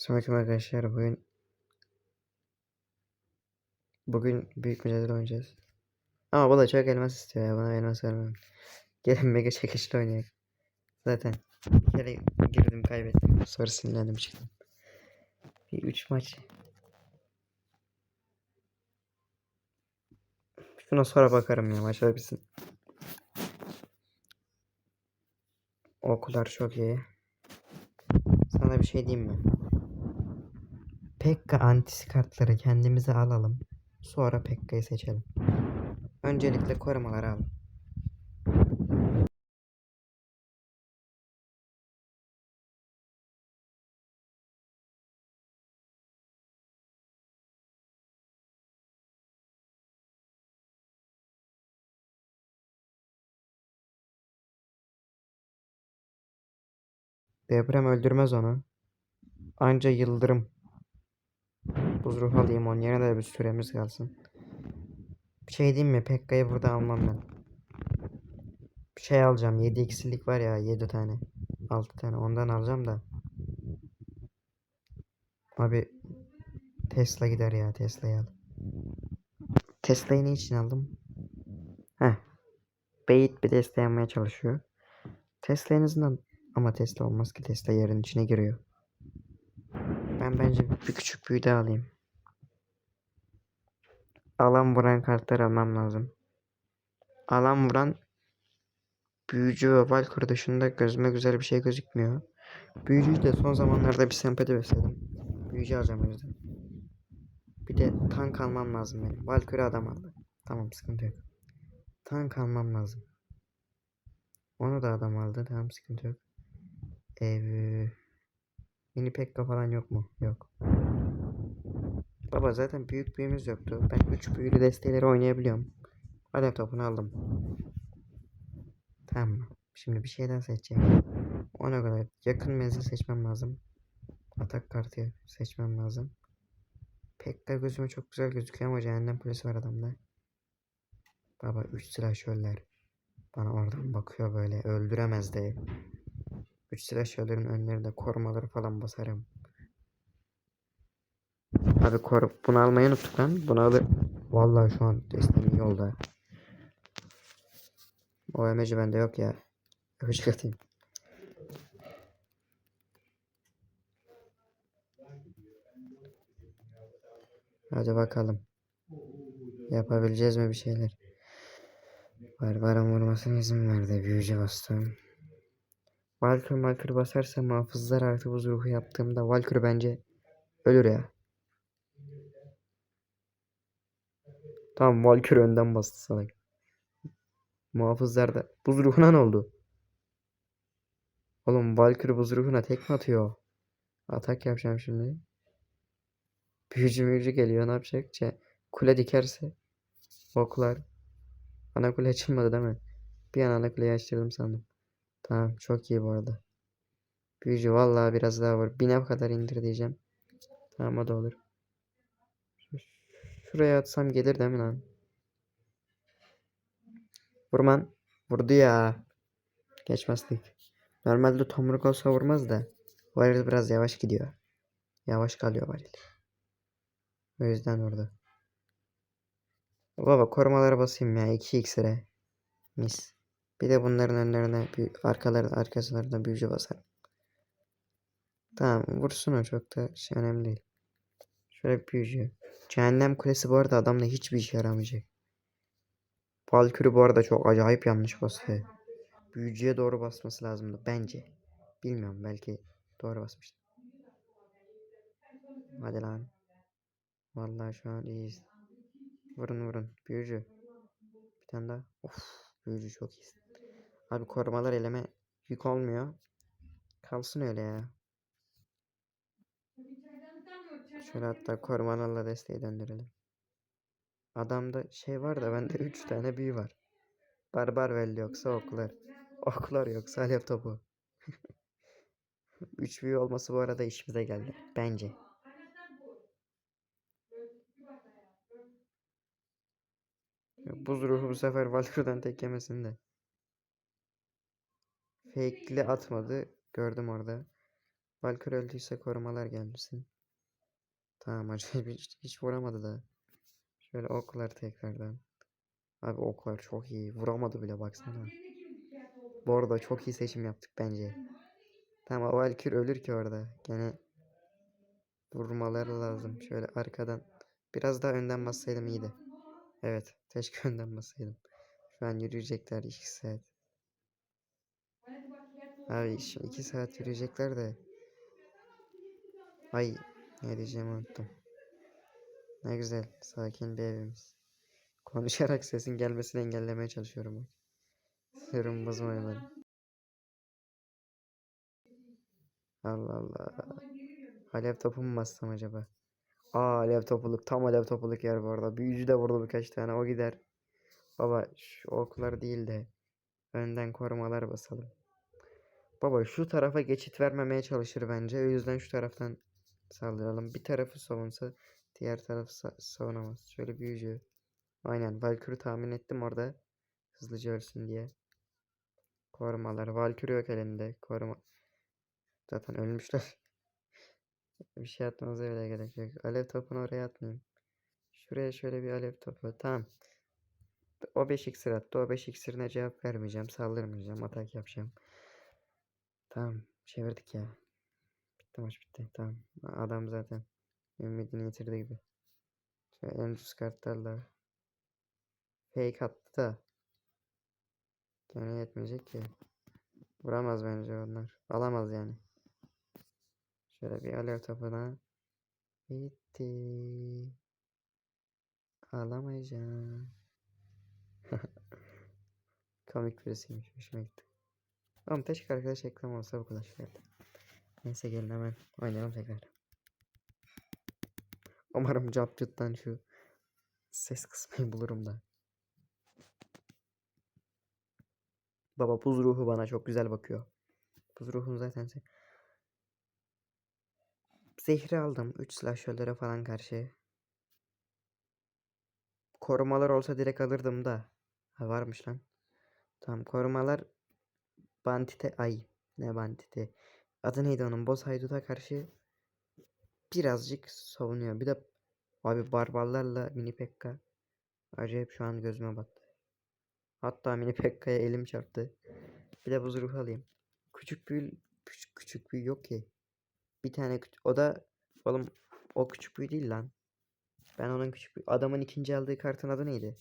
Selamünaleyküm arkadaşlar. Bugün bugün büyük mücadele oynayacağız. Ama bu da çok elmas istiyor ya. Bana elmas vermem. Gelin mega çekişli oynayalım. Zaten kere girdim kaybettim. Sonra sinirlendim çıktım. Bir 3 maç. Şuna sonra bakarım ya maçlar bitsin. Okullar çok iyi. Sana bir şey diyeyim mi? Pekka antisi kartları kendimize alalım. Sonra Pekka'yı seçelim. Öncelikle korumaları al. Deprem öldürmez onu. Anca yıldırım. Buz ruh alayım onun yerine de bir süremiz kalsın. Bir şey diyeyim mi? Pekka'yı burada almam ben. Bir şey alacağım. 7 eksilik var ya 7 tane. 6 tane ondan alacağım da. Abi Tesla gider ya Tesla'yı al. Tesla'yı ne için aldım? Heh. Beyit bir deste yapmaya çalışıyor. Tesla ama Tesla olmaz ki Tesla yerin içine giriyor. Ben bence bir küçük büyü daha alayım. Alan vuran kartları almam lazım. Alan vuran büyücü ve Valkyrie dışında gözüme güzel bir şey gözükmüyor. Büyücüyü de son zamanlarda bir sempati besledim. Büyücü alacağım o yüzden. Bir de tank almam lazım benim. Valkyrie adam aldı. Tamam sıkıntı yok. Tank almam lazım. Onu da adam aldı. Tamam sıkıntı yok. Eee Mini Pekka falan yok mu? Yok. Baba zaten büyük büyümüz yoktu. Ben 3 büyülü desteleri oynayabiliyorum. Alev topunu aldım. Tamam. Şimdi bir şey daha seçeceğim. Ona kadar yakın menzil seçmem lazım. Atak kartı seçmem lazım. Pekka gözüme çok güzel gözüküyor ama cehennem polisi var adamda. Baba 3 silahşörler. Bana oradan bakıyor böyle. Öldüremez de. 3 silahşörlerin önlerinde korumaları falan basarım. Abi koru bunu almayı unuttuk lan. Bunu alır. Vallahi şu an desteğim iyi oldu. O emeci bende yok ya. Öpücük atayım. Hadi bakalım. Yapabileceğiz mi bir şeyler? Barbarın vurmasına izin verdi. Büyücü bastım. Valkyrie Valkyrie basarsa muhafızlar artı buz ruhu yaptığımda Valkyrie bence ölür ya. Tamam Valkyrie önden bastı salak. Muhafızlar da buz ruhuna ne oldu? Oğlum Valkyrie buz ruhuna tekme atıyor. Atak yapacağım şimdi. Büyücü müyücü geliyor ne yapacak? Ce- kule dikerse oklar. Ana kule açılmadı değil mi? Bir an ana kuleyi açtırdım sandım. Tamam çok iyi bu arada. Büyücü vallahi biraz daha var. Bine kadar indir diyeceğim. Tamam o da olur. Şu- Şuraya atsam gelir değil mi lan? Vurman. Vurdu ya. Geçmezdik. Normalde tomruk olsa vurmaz da. Varil biraz yavaş gidiyor. Yavaş kalıyor varil. O yüzden vurdu. Baba korumalara basayım ya. 2 iksire. Mis. Bir de bunların önlerine arkalarına arkaslarına büyücü basarım. Tamam vursun o çok da şey önemli değil. Şöyle büyücü. Cehennem kulesi bu arada adamla hiçbir işe yaramayacak. Valkyrie bu arada çok acayip yanlış bastı. Büyücüye doğru basması lazımdı bence. Bilmiyorum belki doğru basmıştı. Hadi lan. Vallahi şu an iyiyiz. Vurun vurun. Büyücü. Bir tane daha. Of. Büyücü çok iyisin. Abi korumalar eleme yük olmuyor. Kalsın öyle ya. Şöyle hatta korumalarla desteği döndürelim. Adamda şey var da bende 3 tane büyü var. Barbar velli yoksa oklar. Oklar yoksa alev topu. 3 büyü olması bu arada işimize geldi. Bence. Buz ruhu bu sefer Valkyrie'den tek yemesin de. Fake'li atmadı. Gördüm orada. Valkyrie öldüyse korumalar gelmesin. Tamam acayip hiç, hiç vuramadı da. Şöyle oklar tekrardan. Abi oklar çok iyi. Vuramadı bile baksana. Bu arada çok iyi seçim yaptık bence. Tamam o Valkyrie ölür ki orada. Gene vurmaları lazım. Şöyle arkadan. Biraz daha önden bassaydım iyiydi. Evet. Keşke önden bassaydım. Şu an yürüyecekler 2 saat. Abi şimdi 2 saat yürüyecekler de. Ay ne diyeceğimi unuttum. Ne güzel sakin bir evimiz. Konuşarak sesin gelmesini engellemeye çalışıyorum. Sinirim bozmayın beni. Allah Allah. Alev topu mu bassam acaba? Aa alev topuluk. Tam alev topuluk yer bu arada. Büyücü de vurdu birkaç tane. O gider. Baba şu oklar değil de önden korumalar basalım. Baba şu tarafa geçit vermemeye çalışır bence. O yüzden şu taraftan saldıralım. Bir tarafı savunsa diğer tarafı sa- savunamaz. Şöyle büyücü. Aynen Valkyrie tahmin ettim orada. Hızlıca ölsün diye. Korumalar. Valkyrie yok elinde. Koruma. Zaten ölmüşler. bir şey atmanıza bile gerek yok. Alev topunu oraya atmayayım. Şuraya şöyle bir alev topu. Tamam. O 5 iksir attı. O 5 iksirine cevap vermeyeceğim. Saldırmayacağım. Atak yapacağım. Tamam. Çevirdik ya. Bitti maç bitti. Tamam. Adam zaten ümidini yitirdi gibi. Şöyle en düz kartlarla fake attı da gene yetmeyecek ki. Vuramaz bence onlar. Alamaz yani. Şöyle bir alev topuna. Bitti. Alamayacağım. Komik birisiymiş. Hoşuma gitti. Oğlum teşekkür arkadaş reklam olsa bu kadar şeylerdi. Neyse gelin hemen oynayalım tekrar. Umarım Capcut'tan şu ses kısmayı bulurum da. Baba buz ruhu bana çok güzel bakıyor. Buz ruhun zaten se- Zehri aldım. 3 slasher'lara falan karşı. Korumalar olsa direkt alırdım da. Ha varmış lan. Tamam korumalar Bandite ay ne bandite. Adı neydi onun? Boss Haydut'a karşı birazcık savunuyor. Bir de abi barbarlarla mini pekka acayip şu an gözüme battı. Hatta mini pekka'ya elim çarptı. Bir de buz ruhu alayım. Küçük büyü küçük, küçük büyü yok ki. Bir tane o da oğlum o küçük büyü değil lan. Ben onun küçük büyü adamın ikinci aldığı kartın adı neydi?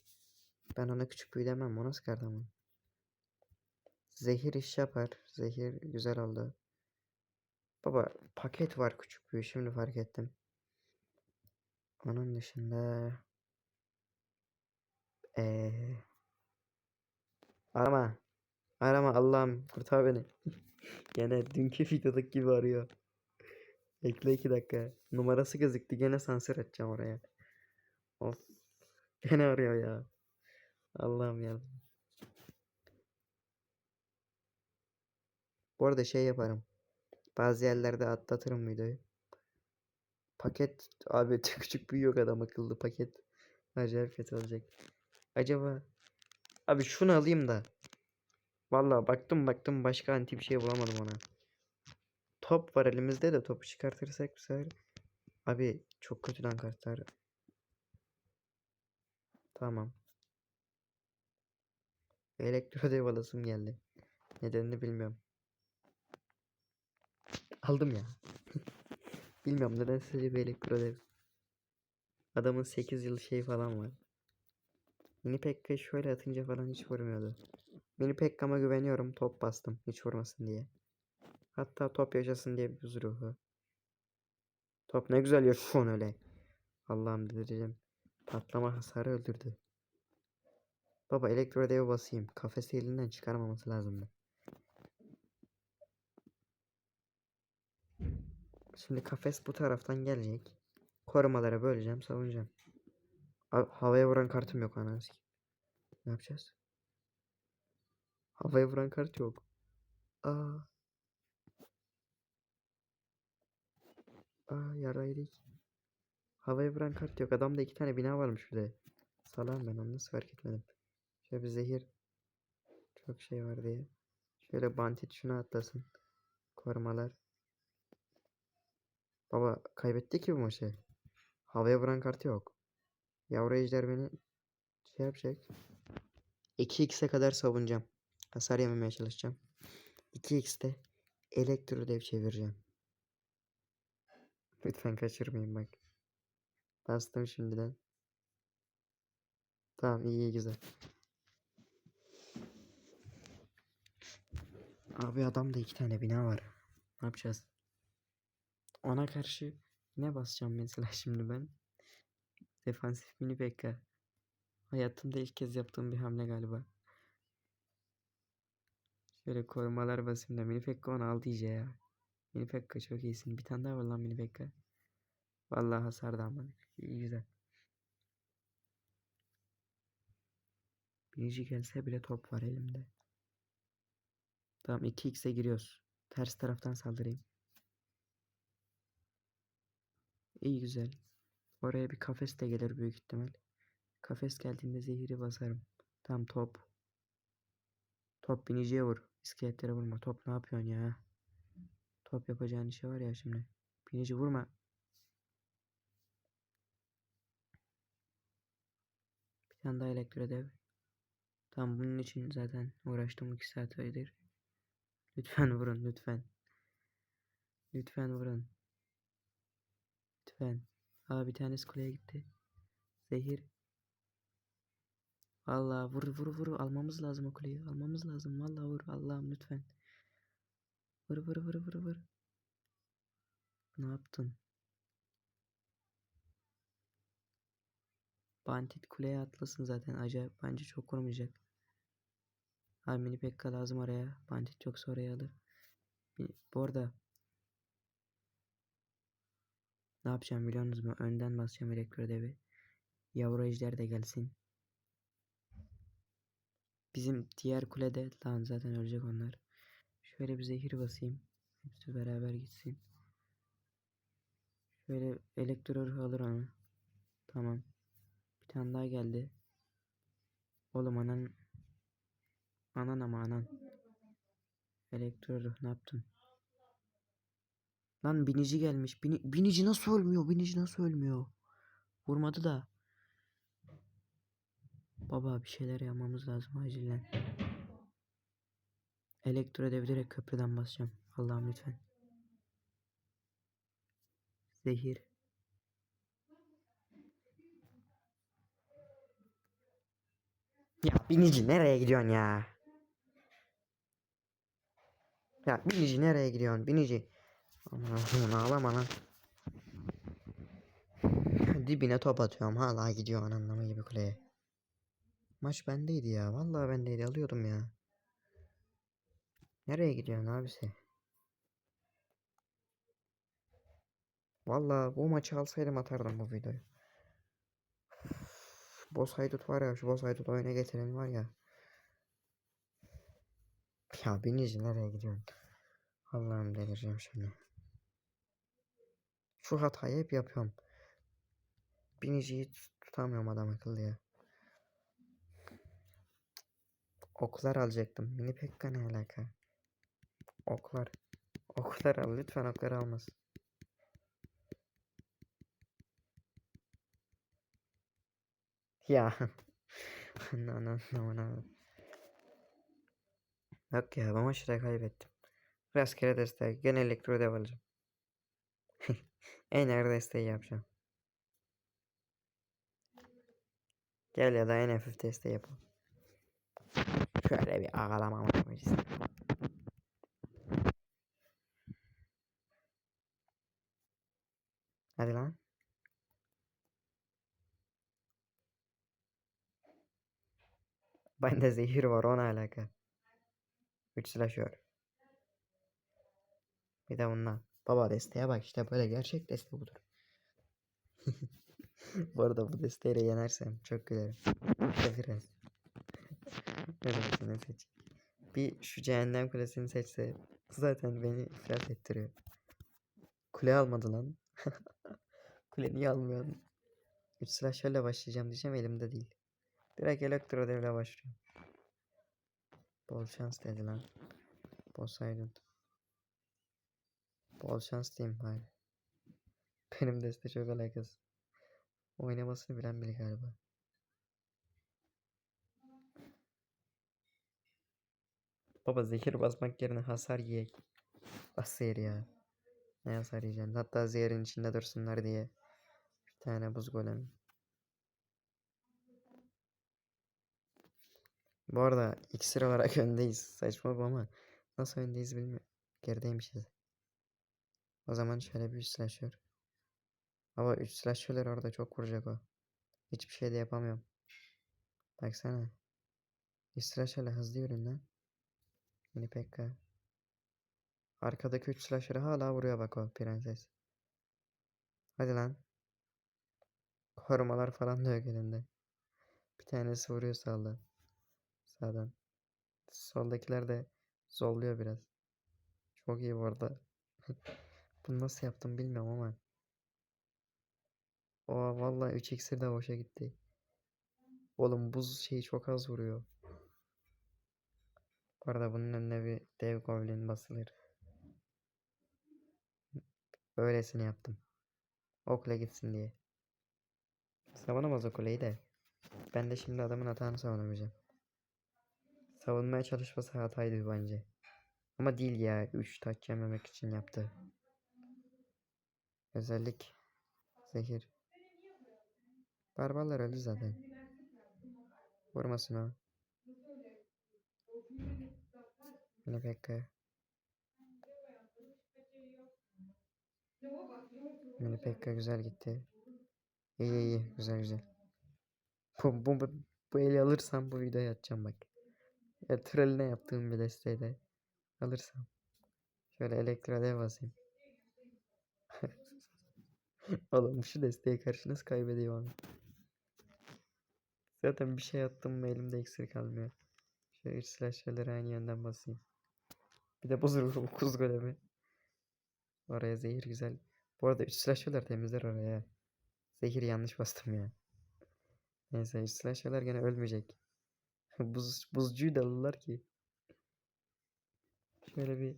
Ben ona küçük büyü demem. O nasıl kart ama? Zehir iş yapar. Zehir güzel oldu. Baba paket var küçük büyü şimdi fark ettim. Onun dışında eee arama arama Allah'ım kurtar beni. Gene dünkü videodaki gibi arıyor. Bekle iki dakika. Numarası gözüktü. Gene sansür edeceğim oraya. Of. Gene arıyor ya. Allah'ım ya. Bu arada şey yaparım. Bazı yerlerde atlatırım videoyu. Paket abi küçük büyü yok adam akıllı paket. Acayip kötü olacak. Acaba abi şunu alayım da. Vallahi baktım baktım başka anti bir şey bulamadım ona. Top var elimizde de topu çıkartırsak bu sefer abi çok kötüden kartlar. Tamam. Elektro dev alasım geldi. Nedenini bilmiyorum. Aldım ya. bilmiyorum neden sadece bir elektro dev. Adamın 8 yıl şey falan var. Mini Pekka şöyle atınca falan hiç vurmuyordu. Mini Pekka'ma güveniyorum. Top bastım. Hiç vurmasın diye. Hatta top yaşasın diye bir ruhu. Top ne güzel yaşıyor öyle. Allah'ım delireceğim. Patlama hasarı öldürdü. Baba elektro devi basayım. Kafesi elinden çıkarmaması lazımdı. Şimdi kafes bu taraftan gelecek. Korumalara böleceğim, savunacağım. Havaya vuran kartım yok anasını. Ne yapacağız? Havaya vuran kart yok. Aa. Aa yaraydık. Havaya vuran kart yok. Adamda iki tane bina varmış de. Salam ben onu nasıl fark etmedim. Şöyle bir zehir. Çok şey var diye. Şöyle bantit şuna atlasın. Korumalar. Baba kaybetti ki bu maçı. Havaya vuran kartı yok. Yavru ejder beni şey yapacak. 2x'e kadar savunacağım. Hasar yememeye çalışacağım. 2x'te elektro dev çevireceğim. Lütfen kaçırmayın bak. Bastım şimdiden. Tamam iyi iyi güzel. Abi adamda iki tane bina var. Ne yapacağız? Ona karşı ne basacağım mesela şimdi ben? Defansif mini pekka. Hayatımda ilk kez yaptığım bir hamle galiba. Şöyle korumalar basayım da mini pekka onu aldı iyice ya. Mini pekka çok iyisin. Bir tane daha var lan mini pekka. Vallahi hasardı ama. İyi güzel. Binici gelse bile top var elimde. Tamam 2x'e giriyoruz. Ters taraftan saldırayım. İyi güzel. Oraya bir kafes de gelir büyük ihtimal. Kafes geldiğinde zehiri basarım. Tamam top. Top biniciye vur. İskeletlere vurma. Top ne yapıyorsun ya? Top yapacağın işe var ya şimdi. Binici vurma. Bir tane daha elektro dev. Tamam bunun için zaten uğraştım 2 saat aydır. Lütfen vurun lütfen. Lütfen vurun. Lütfen. Aa bir tanesi kuleye gitti. Zehir. Vallahi vur vur vur almamız lazım o kuleyi. Almamız lazım. Vallahi vur Allah'ım lütfen. Vur vur vur vur vur. Ne yaptın? Bandit kuleye atlasın zaten. Acayip bence çok vurmayacak. Abi mini pekka lazım oraya. Bandit yoksa oraya alır. Bu arada ne yapacağım biliyorsunuz mu? Önden basacağım elektro devi. Yavru ejder de gelsin. Bizim diğer kulede lan zaten ölecek onlar. Şöyle bir zehir basayım. Hepsi beraber gitsin. Şöyle elektro ruhu alır onu. Tamam. Bir tane daha geldi. Oğlum anan anan ama anan. Elektro ruh ne yaptın? Lan binici gelmiş. Bini, binici nasıl ölmüyor? Binici nasıl ölmüyor? Vurmadı da. Baba bir şeyler yapmamız lazım acilen. Elektro dev direkt köprüden basacağım. Allah'ım lütfen. Zehir. Ya binici nereye gidiyorsun ya? Ya binici nereye gidiyorsun? Binici. Aman ağlama lan. Dibine top atıyorum hala gidiyor anlamı gibi kuleye. Maç bendeydi ya. Vallahi bendeydi alıyordum ya. Nereye gidiyorsun abisi? Vallahi bu maçı alsaydım atardım bu videoyu. Boss haydut var ya şu boss haydut oyuna getiren var ya. Ya binici nereye gidiyorsun? Allah'ım delireceğim şimdi. Şu hatayı hep yapıyorum. Biniciyi tut- tutamıyorum adam akıllı ya. Oklar alacaktım. Mini pekka ne alaka? Oklar. Oklar al lütfen okları almasın. Ya. Anan anan Yok ya bu maçı kaybettim. Rastgele destek. Gene elektro dev alacağım. En ağır desteği yapacağım. Gel ya da en hafif desteği yapalım. Şöyle bir ağlama yapacağız. Hadi lan. Bende zehir var ona alaka. 3 slasher. Bir de bundan. Baba desteğe bak işte böyle gerçek destek budur. bu arada bu desteğiyle yenersem çok gülerim. Biraz. Neresini seç. Bir şu cehennem kulesini seçse zaten beni iflas ettiriyor. Kule almadı lan. Kule niye almıyorsun? 3 slasher'la başlayacağım diyeceğim elimde değil. Direkt elektro devle başlıyorum. Bol şans dedi lan. Poseidon. Bol şans diyeyim bari. Benim deste çok alakası. Oynamasını bilen biri galiba. Baba zehir basmak yerine hasar yiyek. Zehir ya. Ne hasar yiyeceksin? Hatta zehirin içinde dursunlar diye. Bir tane buz golem. Bu arada iksir olarak öndeyiz. Saçma bu ama nasıl öndeyiz bilmiyorum. Gerideymişiz. O zaman şöyle bir 3 slasher. Ama 3 slasher'ler orada çok vuracak o. Hiçbir şey de yapamıyorum. Baksana. 3 slasher'la hızlı yürüyün lan. Mini Pekka. Arkadaki 3 slasher'ı hala vuruyor bak o prenses. Hadi lan. Korumalar falan da yok elinde. Bir tanesi vuruyor sağdan. Sağdan. Soldakiler de zorluyor biraz. Çok iyi bu arada. Bunu nasıl yaptım bilmiyorum ama. Oha vallahi 3 iksir de boşa gitti. Oğlum buz şeyi çok az vuruyor. Bu arada bunun önüne bir dev goblin basılır. Öylesine yaptım. Okula gitsin diye. Savunamaz o kuleyi de. Ben de şimdi adamın hatanı savunamayacağım. Savunmaya çalışması hataydı bence. Ama değil ya. 3 taç yememek için yaptı. Özellik zehir. Barbarlar öldü zaten. Vurmasın o. Yine Pekka. Yine Pekka güzel gitti. İyi iyi. Güzel güzel. Bu, bu, bu, bu eli alırsam bu videoyu atacağım bak. Ya trolüne yaptığım bir desteği de alırsam. Şöyle elektra dev basayım. Şu desteğe karşı nasıl kaybediyorum? Zaten bir şey attım mı elimde iksir kalmıyor. Şöyle 3 slasher'ları aynı yönden basayım. Bir de buz vururum kuz golemi. Oraya zehir güzel. Bu arada 3 slasher'lar temizler oraya. Zehir yanlış bastım ya. Neyse 3 slasher'lar gene ölmeyecek. Buz, buzcuyu da alırlar ki. Şöyle bir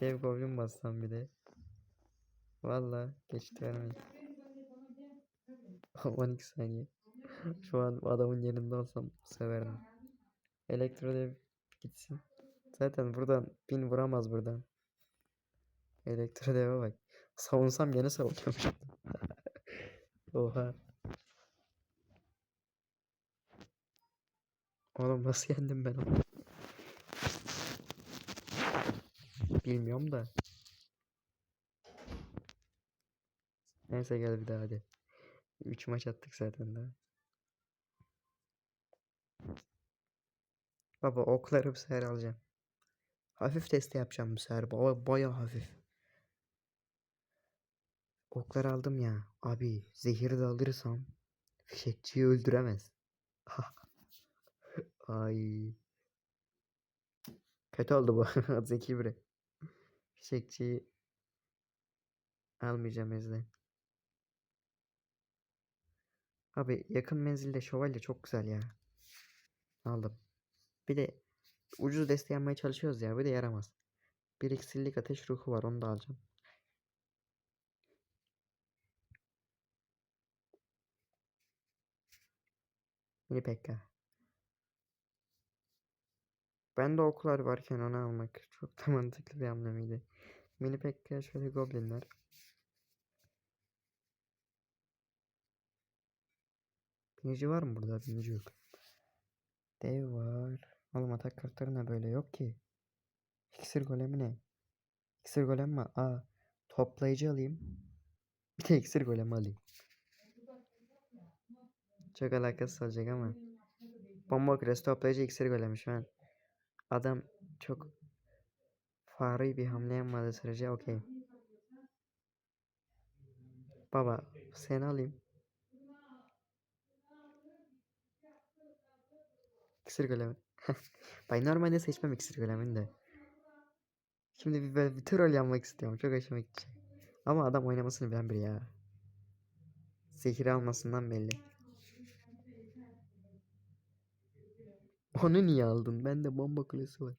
dev goblin bassam bir de. Valla geçti vermeyin. 12 saniye. Şu an adamın yerinde olsam severdim. Elektro dev gitsin. Zaten buradan bin vuramaz buradan. Elektro deve bak. Savunsam gene savunuyormuş. Oha. Oğlum nasıl yendim ben onu? Bilmiyorum da. Neyse gel bir daha hadi. 3 maç attık zaten daha. Baba okları bu sefer alacağım. Hafif testi yapacağım bu sefer. Baya, baya hafif. Okları aldım ya. Abi zehiri de alırsam fişekçiyi öldüremez. Ay. Kötü oldu bu. Zeki biri. Fişekçiyi almayacağım ezden. Abi yakın menzilde şövalye çok güzel ya. Aldım. Bir de ucuz desteği yapmaya çalışıyoruz ya. Bir de yaramaz. Bir iksirlik ateş ruhu var. Onu da alacağım. Mini Pekka. Ben de oklar varken onu almak çok da mantıklı bir hamle miydi? Mini Pekka şöyle goblinler. Binici var mı burada? Binici yok. Dev var. Oğlum atak kartları ne böyle yok ki. İksir golemi ne? İksir golem mi? Aa. Toplayıcı alayım. Bir de iksir golemi alayım. Çok alakasız olacak ama. Bomba kres toplayıcı iksir golemi şu an. Adam çok fari bir hamle yapmadığı sürece okey. Baba seni alayım. İksir golemi. ben normalde seçmem iksir golemini de. Şimdi bir, böyle bir troll yapmak istiyorum. Çok hoşuma gidecek. Ama adam oynamasını bilen biri ya. Zehir almasından belli. Onu niye aldın? Bende bomba kulesi var.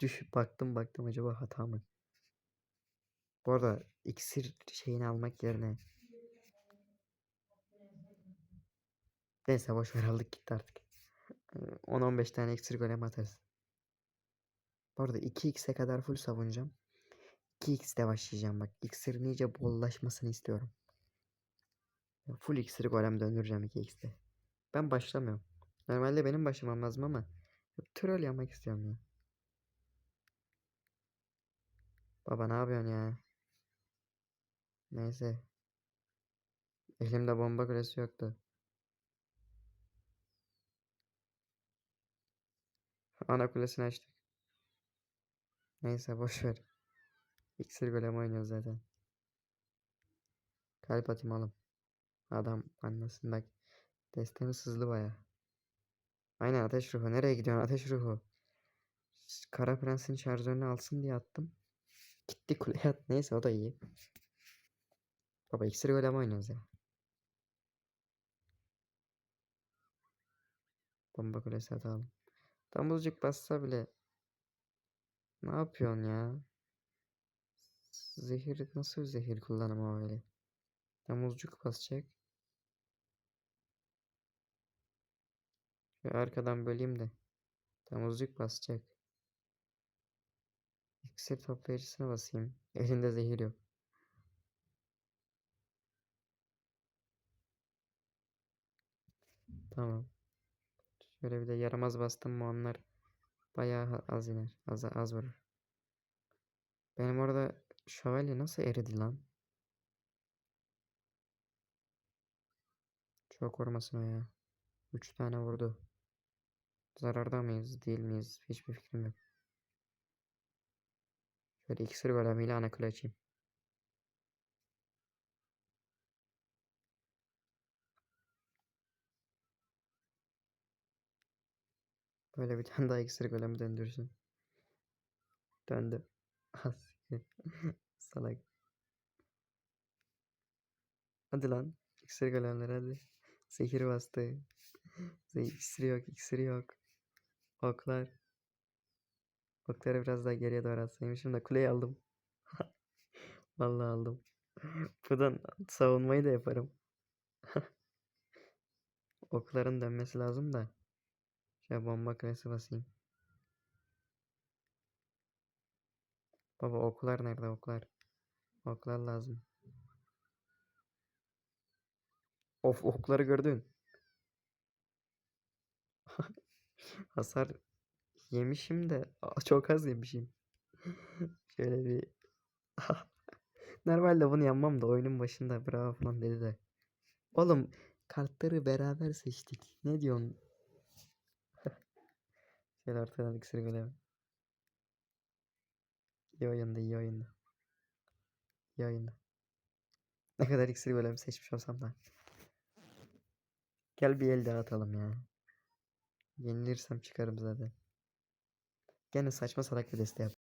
Düşüp baktım baktım acaba hata mı? Bu arada iksir şeyini almak yerine. Neyse boş ver aldık gitti artık. Ee, 10-15 tane iksir golem atarız. Bu arada 2x'e kadar full savunacağım. 2x'de başlayacağım bak. İksirin iyice bollaşmasını istiyorum. Full iksir golem döndüreceğim 2x'de. Ben başlamıyorum. Normalde benim başlamam lazım ama troll yapmak istiyorum ya. Baba ne yapıyorsun ya? Neyse. Elimde bomba kulesi yoktu. Ana kulesini açtık. Neyse boş ver. İksir golem oynuyoruz zaten. Kalp atayım oğlum. Adam anlasın bak. Destemiz hızlı baya. Aynen ateş ruhu. Nereye gidiyorsun ateş ruhu? Kara Prens'in şarjörünü alsın diye attım. Gitti kuleye at. Neyse o da iyi. Baba iksir golem oynuyoruz ya. Bomba kulesi atalım. Damızcık bassa bile. Ne yapıyorsun ya? Zehir nasıl zehir kullanımı öyle? Damızcık basacak. Şu arkadan böleyim de. Damızcık basacak. İksir toplayıcısına basayım. Elinde zehir yok. Tamam. Şöyle bir de yaramaz bastım mı onlar bayağı az iner. Az, az vurur. Benim orada şövalye nasıl eridi lan? Çok vurmasın o ya. 3 tane vurdu. Zararda mıyız değil miyiz? Hiçbir fikrim yok. Şöyle iksir golemiyle ana kule açayım. Böyle bir tane daha iksir golemi döndürsün. Döndü. Ah. Salak. Hadi lan. İksir golemler hadi. Zehir bastı. İksiri yok, iksiri yok. Oklar. Okları biraz daha geriye doğru atsaymışım da kuleyi aldım. Vallahi aldım. Buradan savunmayı da yaparım. Okların dönmesi lazım da. Şöyle bomba kulesi basayım. Baba oklar nerede oklar? Oklar lazım. Of okları gördün. Hasar yemişim de çok az yemişim. Şöyle bir Normalde bunu yapmam da oyunun başında bravo falan dedi de. Oğlum kartları beraber seçtik. Ne diyorsun? Şöyle ortadan iksir golem. İyi oyunda iyi oyunda. İyi oyunda. Ne kadar iksir golem seçmiş olsam da. Gel bir el daha atalım ya. Yenilirsem çıkarım zaten. Gene saçma salak bir deste yap.